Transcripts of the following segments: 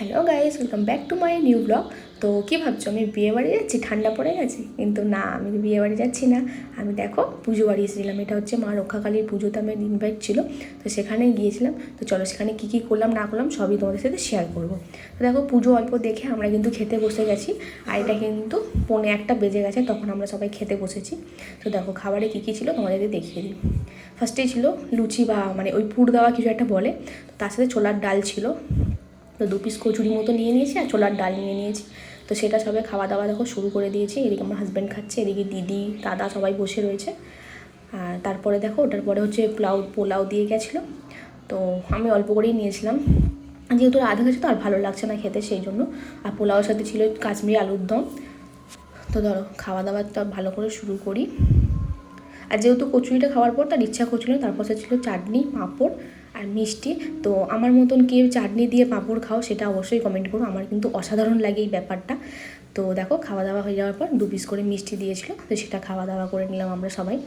Hello guys welcome back to my new blog তো কী ভাবছ, আমি বিয়ে বাড়ি যাচ্ছি? ঠান্ডা পড়ে গেছে? কিন্তু না, আমি বিয়ে বাড়ি যাচ্ছি না। আমি দেখো, পুজো বাড়ি এসেছিলাম এটা হচ্ছে মা রক্ষাকালীর পুজোতে আমার ইনভাইট ছিল। তো সেখানে গিয়েছিলাম। তো চলো, সেখানে কী কী করলাম, না করলাম, সবই তোমাদের সাথে শেয়ার করব। তো দেখো, পুজো অল্প দেখে আমরা কিন্তু খেতে বসে গেছি। আর এটা কিন্তু পৌনে একটা বেজে গেছে, তখন আমরা সবাই খেতে বসেছি। তো দেখো, খাবারে কী কী ছিল তোমাদের দেখিয়ে দিই। ফার্স্টেই ছিল লুচি বা মানে ওই পুর দেওয়া কিছু একটা বলে। তার সাথে ছোলার ডাল ছিল। তো দু পিস কচুরি মতো নিয়ে নিয়েছি আর ছোলার ডাল নিয়ে নিয়েছি। তো সেটা সবাই খাওয়া দাওয়া দেখো শুরু করে দিয়েছি। এদিকে আমার হাজব্যান্ড খাচ্ছে, এদিকে দিদি, দাদা সবাই বসে রয়েছে। আর তারপরে দেখো ওটার পরে হচ্ছে পোলাও পোলাও দিয়ে গেছিল। তো আমি অল্প করেই নিয়েছিলাম। যেহেতু আধা গেছে তো আর ভালো লাগছে না খেতে সেই জন্য। আর পোলাওর সাথে ছিল কাশ্মীরি আলুর দম। তো ধরো খাওয়া দাওয়াটা ভালো করে শুরু করি। আর যেহেতু কচুরিটা খাওয়ার পর তার ইচ্ছা করছিল, তারপর সে ছিল চাটনি, পাঁপড়। আর মিষ্টি, তো আমার মতন কেউ চাটনি দিয়ে পাঁপড় খাও সেটা অবশ্যই কমেন্ট করো, আমার কিন্তু অসাধারণ লাগে এই ব্যাপারটা। তো দেখো খাওয়া দাওয়া হয়ে যাওয়ার পর দু পিস করে মিষ্টি দিয়েছিল, তো সেটা খাওয়া দাওয়া করে নিলাম আমরা সবাই।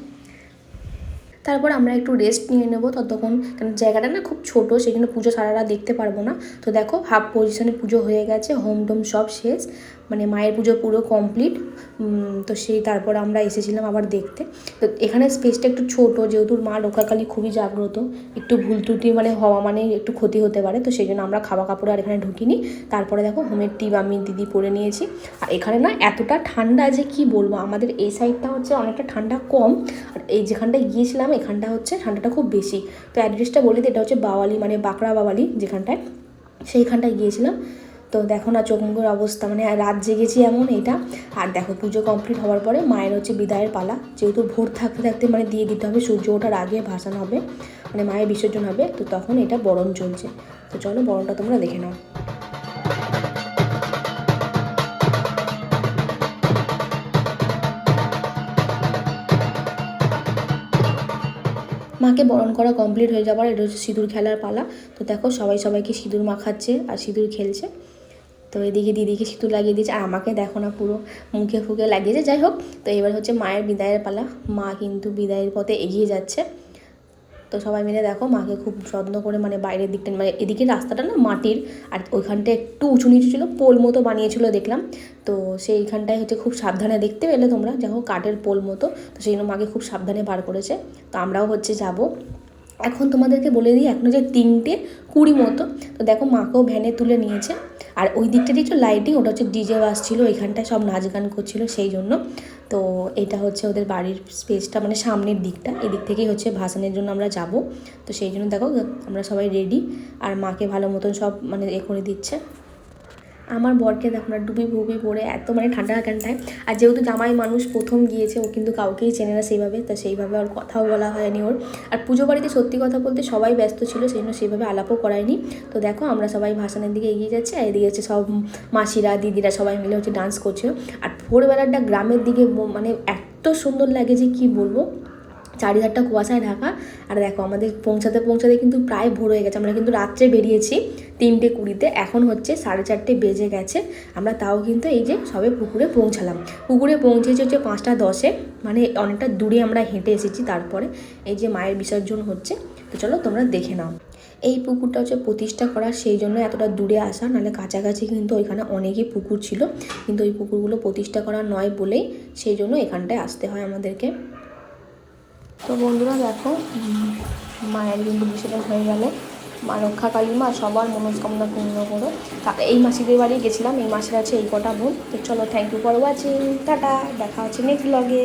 তারপর আমরা একটু রেস্ট নিয়ে নেব, ততক্ষণ কারণ জায়গাটা না খুব ছোট সেখানে পুজো সারারা দেখতে পারব না। তো দেখো হাফ পজিশনে পুজো হয়ে গেছে হোম টোম সব শেষ। মানে মায়ের পুজো পুরো কমপ্লিট তো সেই তারপর আমরা এসেছিলাম আবার দেখতে। তো এখানে স্পেসটা একটু ছোট, যেহেতু মা লোকাকালী খুবই জাগ্রত, একটু ভুল ত্রুটি মানে হওয়া মানে একটু ক্ষতি হতে পারে, তো সেই জন্য আমরা খাওয়া কাপড় আর এখানে ঢুকিনি। তারপরে দেখো হোমের টিপ আমি দিদি পরে নিয়েছি। আর এখানে না এতটা ঠান্ডা যে কি বলব, আমাদের এই সাইডটা হচ্ছে অনেকটা ঠান্ডা কম, আর এই যেখানটায় গিয়েছিলাম এখানটা হচ্ছে ঠান্ডাটা খুব বেশি। তো অ্যাড্রেসটা বলি তো এটা হচ্ছে বাওয়ালি মানে বাঁকড়া বাওয়ালি যেখানটায়, সেইখানটায় গিয়েছিলাম। তো দেখো না চোখ মুখের অবস্থা মানে রাত জেগেছি এমন এটা। আর দেখো পুজো কমপ্লিট হওয়ার পরে মায়ের হচ্ছে বিদায়ের পালা। যেহেতু ভোর থাকতে থাকতে মানে দিয়ে দিতে হবে, সূর্য ওঠার আগে ভাসান হবে মানে মায়ের বিসর্জন হবে, তো তখন এটা বরণ চলছে। তো চলো বরণটা তোমরা দেখে নাও। মাকে বরণ করা কমপ্লিট হয়ে যাবার, এটা হচ্ছে সিঁদুর খেলার পালা। তো দেখো সবাই সবাইকে সিঁদুর মাখাচ্ছে আর সিঁদুর খেলছে। তো এদিকে দিদিকে সিঁদুর লাগিয়ে দিয়েছে, আর আমাকে দেখো না পুরো মুখে ফুকে লাগিয়েছে। যাই হোক, তো এবার হচ্ছে মায়ের বিদায়ের পালা। মা কিন্তু বিদায়ের পথে এগিয়ে যাচ্ছে। তো সবাই মিলে দেখো, মাকে খুব যত্ন করে মানে বাইরের দিকটা মানে এদিকে রাস্তাটা না মাটির, আর ওইখানটা একটু উঁচু নিচু ছিল, পোল মতো বানিয়েছিল দেখলাম। তো সেইখানটায় হচ্ছে খুব সাবধানে দেখতে পেলে তোমরা দেখো কাঠের পোল মতো। তো সেই জন্য মাকে খুব সাবধানে বার করেছে। তো আমরাও হচ্ছে যাব। এখন তোমাদেরকে বলে দিই, এখন যে তিনটে কুড়ি মতো, তো দেখো মাকেও ভ্যানে তুলে নিয়েছে। আর ওই দিকটা একটু লাইটিং ওটা হচ্ছে ডিজে ছিল ওইখানটায় সব নাচ গান করছিল সেই জন্য। তো এটা হচ্ছে ওদের বাড়ির স্পেসটা মানে সামনের দিকটা, এদিক থেকেই হচ্ছে ভাসানের জন্য আমরা যাব। তো সেই জন্য দেখো আমরা সবাই রেডি আর মাকে ভালো মতন সব মানে এ করে দিচ্ছে। আমার বরকে দেখো না, ডুবি ফুবি পরে এত মানে ঠান্ডা ঠান্ডায় আর যেহেতু জামাই মানুষ প্রথম গিয়েছে, ও কিন্তু কাউকেই চেনে না সেইভাবে, তা সেইভাবে ওর কথাও বলা হয়নি ওর। আর পুজো বাড়িতে সত্যি কথা বলতে সবাই ব্যস্ত ছিল সেই জন্য সেইভাবে আলাপও করায়নি। তো দেখো, আমরা সবাই ভাসানের দিকে এগিয়ে যাচ্ছি, আর এদিকে হচ্ছে সব মাসিরা, দিদিরা সবাই মিলে হচ্ছে ডান্স করছিল। আর ভোরবেলাটা গ্রামের দিকে মানে এত সুন্দর লাগে যে কি বলব? চারিধারটা কুয়াশায় ঢাকা। আর দেখো, আমাদের পৌঁছাতে পৌঁছাতে কিন্তু প্রায় ভোর হয়ে গেছে। আমরা কিন্তু রাত্রে বেরিয়েছি তিনটে কুড়িতে। এখন হচ্ছে সাড়ে চারটে বেজে গেছে। আমরা তাও কিন্তু এই যে সবে পুকুরে পৌঁছালাম। পুকুরে পৌঁছেছি হচ্ছে পাঁচটা দশে। মানে অনেকটা দূরে আমরা হেঁটে এসেছি তারপরে। এই যে মায়ের বিসর্জন হচ্ছে। তো চলো তোমরা দেখে নাও। এই পুকুরটা হচ্ছে প্রতিষ্ঠা করা, সেই জন্য এতটা দূরে আসা। নাহলে কাছাকাছি কিন্তু ওইখানে অনেকই পুকুর ছিল। কিন্তু ওই পুকুরগুলো প্রতিষ্ঠা করা নয় বলেই সেই জন্য এখানটায় আসতে হয় আমাদেরকে। তো বন্ধুরা দেখো মায়ের কিন্তু বিসর্জন হয়ে গেলে মা রক্ষা কালী মা সবার মনস্কামনা পূর্ণ করো এই মাসিদের বাড়ি গেছিলাম, এই মাসের আছে এই কটা বোন। তো চলো thank you for watching tata, দেখা হচ্ছে নেক্সট ব্লগে